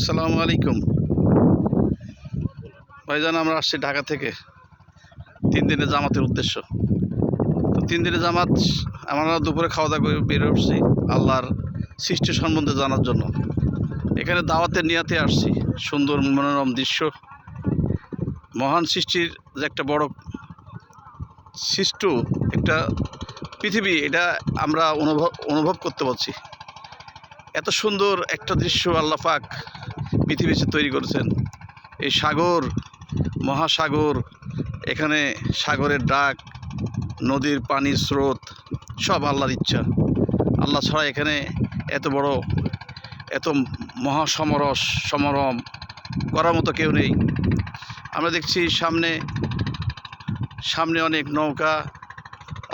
আসসালামু আলাইকুম। ভাইজান, আমরা আসছি ঢাকা থেকে। তিন দিনের জামাতের উদ্দেশ্য। তো তিন দিনের জামাত, আমরা দুপুরে খাওয়া দাওয়া করে বের উঠছি আল্লাহর সৃষ্টি সম্বন্ধে জানার জন্য। এখানে দাওয়াতের নিয়াতে আসছি, সুন্দর মনোরম দৃশ্য। মহান সৃষ্টির যে একটা বড় সৃষ্ট একটা পৃথিবী, এটা আমরা অনুভব অনুভব করতে পারছি। এত সুন্দর একটা দৃশ্য আল্লাহ পাক পৃথিবীতে তৈরি করেছেন। এই সাগর, মহাসাগর, এখানে সাগরের ডাক, নদীর পানির স্রোত, সব আল্লাহর ইচ্ছা। আল্লাহ ছাড়া এখানে এত বড়, এত মহাসমরস সমরম করার মতো কেউ নেই। আমরা দেখছি সামনে সামনে অনেক নৌকা,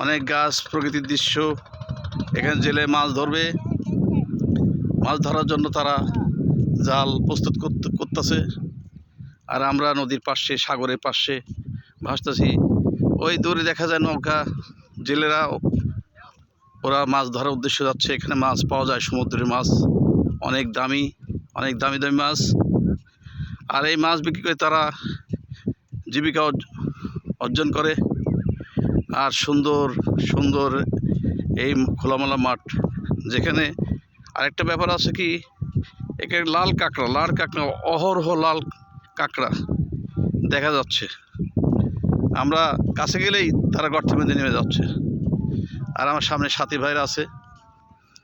অনেক গাছ, প্রকৃতির দৃশ্য। এখানে জেলে মাছ ধরবে। মাছ ধরার জন্য তারা জাল প্রস্তুত করতে, করতেছে। আর আমরা নদীর পাশে, সাগরের পাশে ভাসতেছি। ওই দূরে দেখা যায় নৌকা, জেলেরা ওরা মাছ ধরার উদ্দেশ্যে যাচ্ছে। এখানে মাছ পাওয়া যায়, সমুদ্রের মাছ। অনেক দামি অনেক দামি দামি মাছ। আর এই মাছ বিক্রি করে তারা জীবিকা অর্জ- অর্জন করে। আর সুন্দর সুন্দর এই খোলামেলা মাঠ, যেখানে আরেকটা ব্যাপার আছে কি এখানে লাল কাঁকড়া লাল কাঁকড়া, অহরহ লাল কাঁকড়া দেখা যাচ্ছে। আমরা কাছে গেলেই তারা গর্তে বেঁধে নেমে যাচ্ছে। আর আমার সামনে সাথী ভাইরা আছে,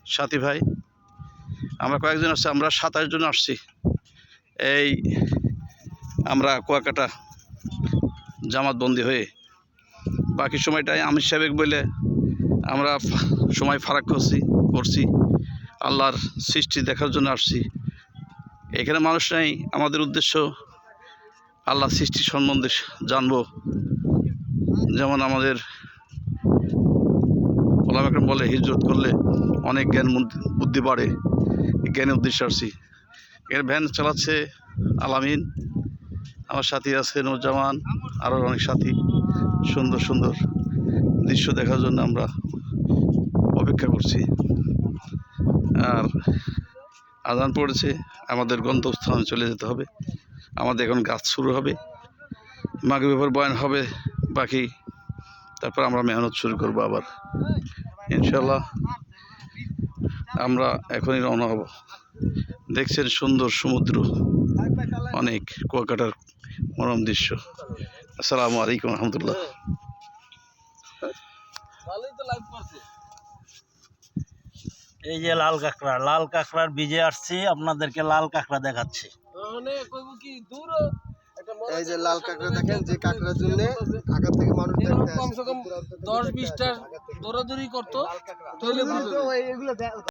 সাথী ভাই। আমরা কয়েকজন আসছি, আমরা সাতাশ জন আসছি। এই আমরা কুয়াকাটা জামাতবন্দি হয়ে। বাকি সময়টায় আমির সাহেব বলে আমরা সময় ফারাক করছি করছি। আল্লাহর সৃষ্টি দেখার জন্য আসছি। এখানে মানুষ নাই, আমাদের উদ্দেশ্য আল্লাহ সৃষ্টি সম্বন্ধে জানব। যেমন আমাদের ওলাম একরম বলে, হিজরত করলে অনেক জ্ঞান বুদ্ধি বাড়ে। জ্ঞানের উদ্দেশ্যে আসছি। এর ভ্যান চালাচ্ছে আলামিন আমার সাথী আছে নুরজামান আরও অনেক সাথী। সুন্দর সুন্দর দৃশ্য দেখার জন্য আমরা অপেক্ষা করছি। আর আজান পড়েছে, আমাদের গন্তব্যস্থানে চলে যেতে হবে। আমাদের এখন গাছ শুরু হবে। মাঘ ব্যাপার বয়ান হবে, বাকি তারপর আমরা মেহনত শুরু করব আবার। ইনশাল্লাহ আমরা এখনই রওনা হব। দেখছেন সুন্দর সমুদ্র, অনেক কুয়াকাটার মনোরম দৃশ্য। আসসালামু আলাইকুম রহমতুল্লাহ। এই যে লাল কাঁকড়া লাল কাঁকড়ার বীজে আসছি আপনাদেরকে লাল কাঁকড়া দেখাচ্ছি। এই যে লাল কাঁকড়া দেখেন যে কাঁকড়ার জন্য ঢাকা থেকে মানুষ কমসে কম দশ বিশটা দৌড়াদৌড়ি করতো